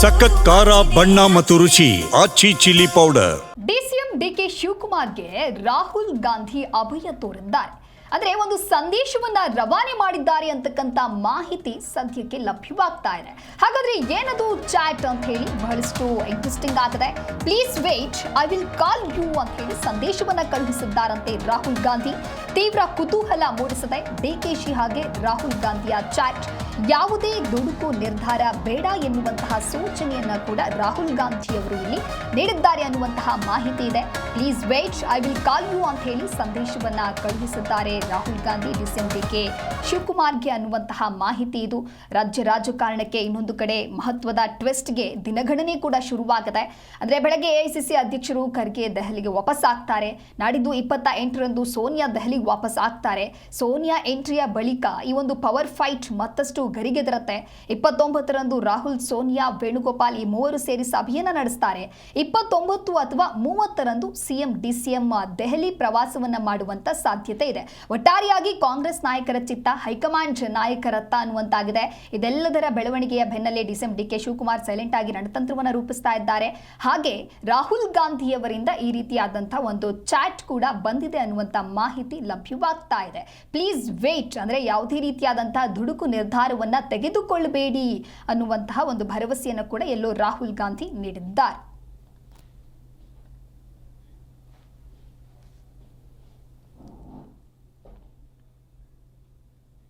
ಸಖತ್ ಖಾರ, ಬಣ್ಣ ಮತ್ತು ರುಚಿ, Aachi chilli powder. DCM DK ಶಿವಕುಮಾರ್ಗೆ Rahul Gandhi ಅಭಯ ತೋರಿದ್ದಾರೆ. ಅಂದ್ರೆ ಒಂದು ಸಂದೇಶವನ್ನ ರವಾನೆ ಮಾಡಿದ್ದಾರೆ ಅಂತಕ್ಕಂತ ಮಾಹಿತಿ ಸದ್ಯಕ್ಕೆ ಲಭ್ಯವಾಗ್ತಾ ಇದೆ. ಹಾಗಾದ್ರೆ ಏನದು ಚಾಟ್ ಅಂತ ಹೇಳಿ ಬಹಳಷ್ಟು ಇಂಟ್ರೆಸ್ಟಿಂಗ್ ಆಗಿದೆ please wait I will call you ಅಂತ ಹೇಳಿ ಸಂದೇಶವನ್ನ ಕಳುಹಿಸಿದ್ದಾರಂತೆ ರಾಹುಲ್ ಗಾಂಧಿ. ತೀವ್ರ ಕುತೂಹಲ ಮೂಡಿಸಿದೆ ಶಿ ಹಾಗೆ ರಾಹುಲ್ ಗಾಂಧಿಯ ಚಾಟ್. ಯಾವುದೇ ದುಡುಕು ನಿರ್ಧಾರ ಬೇಡ ಎನ್ನುವಂತಹ ಸೂಚನೆಯನ್ನ ಕೂಡ ರಾಹುಲ್ ಗಾಂಧಿ ಅವರು ಇಲ್ಲಿ ನೀಡಿದ್ದಾರೆ ಅನ್ನುವಂತಹ ಮಾಹಿತಿ ಇದೆ. Please wait I will call you ಅಂತ ಹೇಳಿ ಸಂದೇಶವನ್ನ ಕಳುಹಿಸುತ್ತಾರೆ ರಾಹುಲ್ ಗಾಂಧಿ ಡಿಸಿಎಂ ಡಿಕೆ ಶಿವಕುಮಾರ್ಗೆ ಅನ್ನುವಂತಹ ಮಾಹಿತಿ ಇದು. ರಾಜ್ಯ ರಾಜಕಾರಣಕ್ಕೆ ಇನ್ನೊಂದು ಕಡೆ ಮಹತ್ವದ ಟ್ವಿಸ್ಟ್ಗೆ ದಿನಗಣನೆ ಕೂಡ ಶುರುವಾಗಿದೆ. ಅಂದ್ರೆ ಬೆಳಗ್ಗೆ ಎಐಸಿಸಿ ಅಧ್ಯಕ್ಷರು ಖರ್ಗೆ ದೆಹಲಿಗೆ ವಾಪಸ್ ಆಗ್ತಾರೆ. ನಾಡಿದ್ದು ಇಪ್ಪತ್ತ ಎಂಟರಂದು ಸೋನಿಯಾ ದೆಹಲಿಗೆ ವಾಪಸ್ ಆಗ್ತಾರೆ. ಸೋನಿಯಾ ಎಂಟ್ರಿಯ ಬಳಿಕ ಈ ಒಂದು ಪವರ್ ಫೈಟ್ ಮತ್ತಷ್ಟು ಗರಿಗೆದರತ್ತೆ. ಇಪ್ಪತ್ತೊಂಬತ್ತರಂದು ರಾಹುಲ್, ಸೋನಿಯಾ, ವೇಣುಗೋಪಾಲ್ ಈ ಮೂವರು ಸೇರಿ ಸಭೆಯನ್ನ ನಡೆಸ್ತಾರೆ. ಇಪ್ಪತ್ತೊಂಬತ್ತು ಅಥವಾ ಮೂವತ್ತರಂದು ಸಿಎಂ, ಡಿಸಿಎಂ ದೆಹಲಿ ಪ್ರವಾಸವನ್ನ ಮಾಡುವಂತ ಸಾಧ್ಯತೆ ಇದೆ. ಒಟ್ಟಾರೆಯಾಗಿ ಕಾಂಗ್ರೆಸ್ ನಾಯಕರ ಚಿತ್ತ ಹೈಕಮಾಂಡ್ ನಾಯಕರತ್ತ ಅನ್ನುವಂತಾಗಿದೆ. ಇದೆಲ್ಲದರ ಬೆಳವಣಿಗೆಯ ಬೆನ್ನಲ್ಲೇ ಡಿಸಿಎಂ ಡಿಕೆ ಶಿವಕುಮಾರ್ ಸೈಲೆಂಟ್ ಆಗಿ ರಣತಂತ್ರವನ್ನು ರೂಪಿಸ್ತಾ ಇದ್ದಾರೆ. ಹಾಗೆ ರಾಹುಲ್ ಗಾಂಧಿಯವರಿಂದ ಈ ರೀತಿಯಾದಂತಹ ಒಂದು ಚಾಟ್ ಕೂಡ ಬಂದಿದೆ ಅನ್ನುವಂತ ಮಾಹಿತಿ ಲಭ್ಯವಾಗ್ತಾ ಇದೆ. ಪ್ಲೀಸ್ ವೇಟ್, ಅಂದ್ರೆ ಯಾವುದೇ ರೀತಿಯಾದಂತಹ ದುಡುಕು ನಿರ್ಧಾರವನ್ನ ತೆಗೆದುಕೊಳ್ಳಬೇಡಿ ಅನ್ನುವಂತಹ ಒಂದು ಭರವಸೆಯನ್ನು ಕೂಡ ಎಲ್ಲೋ ರಾಹುಲ್ ಗಾಂಧಿ ನೀಡಿದ್ದಾರೆ.